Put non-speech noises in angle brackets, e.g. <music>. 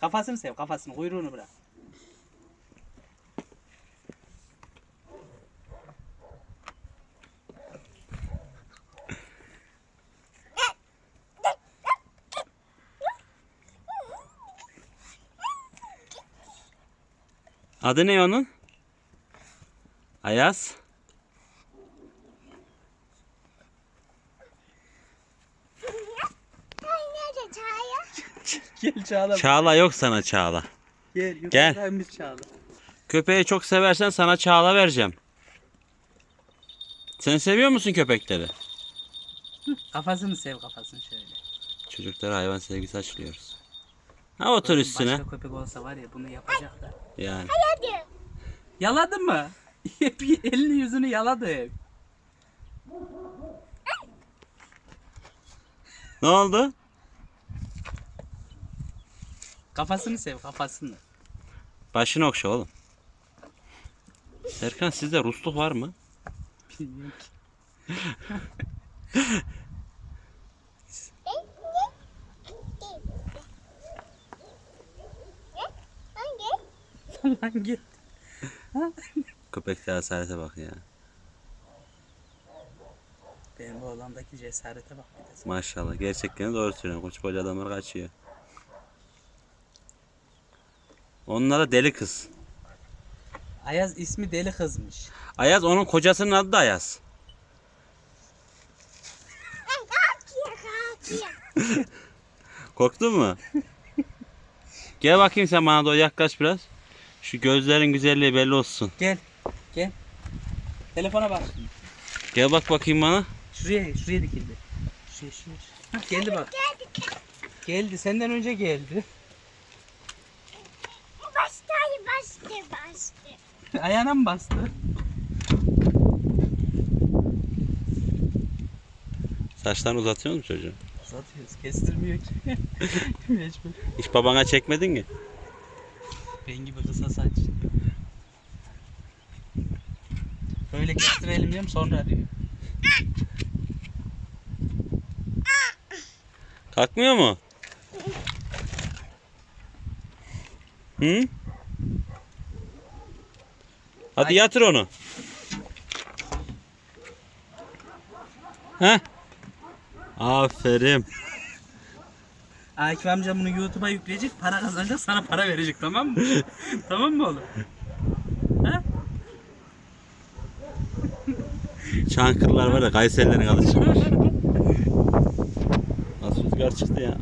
Kafasını sev kafasını kuyruğunu bırak. Adı ne onun? Ayaz. Nerede Çağla? Gel Çağla. Çağla yok sana Çağla. Gel. Gel. Çağla. Köpeği çok seversen sana Çağla vereceğim. Sen seviyor musun köpekleri? Kafasını sev kafasını şöyle. Çocuklara hayvan sevgisi açılıyoruz. Ha otur üstüne. Başka köpek olsa var ya bunu yapacak da. Yani. Hadi. Yaladın mı? <laughs> Hep elini yüzünü yaladı hep. Ne oldu? Kafasını sev kafasını. Başını okşa oğlum. Serkan sizde rusluk var mı? Bilmiyorum ki. Hangi? Lan git. Köpekte hasarete bak ya. Benim oğlamdaki cesarete bak bir de. Maşallah. Gerçekten doğru söylüyorsun. Koç boylu adamlar kaçıyor. Onlara deli kız. Ayaz ismi deli kızmış. Ayaz onun kocasının adı da Ayaz. <laughs> Korktun mu? Gel bakayım sen bana doğru yaklaş biraz. Şu gözlerin güzelliği belli olsun. Gel. Gel. Telefona bak. şimdi. Gel bak bakayım bana. Şuraya, şuraya dikildi. Şuraya, şuraya. Hah, geldi bak. Geldi. Senden önce geldi. Bastı bastı bastı. Ayağına mı bastı? Saçlarını uzatıyor musun çocuğum? Uzatıyoruz. Kestirmiyor ki. <laughs> Mecbur. Hiç babana çekmedin mi? Ben gibi kısa saç. Böyle kestirelim diyorum sonra diyor. Kalkmıyor mu? Hı? Hadi yatır onu. Heh. Aferin. Akif amca bunu YouTube'a yükleyecek, para kazanacak, sana para verecek tamam mı? <laughs> tamam mı oğlum? Ha? Çankırılar var ya Kayserilerin alışmış. <laughs> Nasıl rüzgar çıktı ya.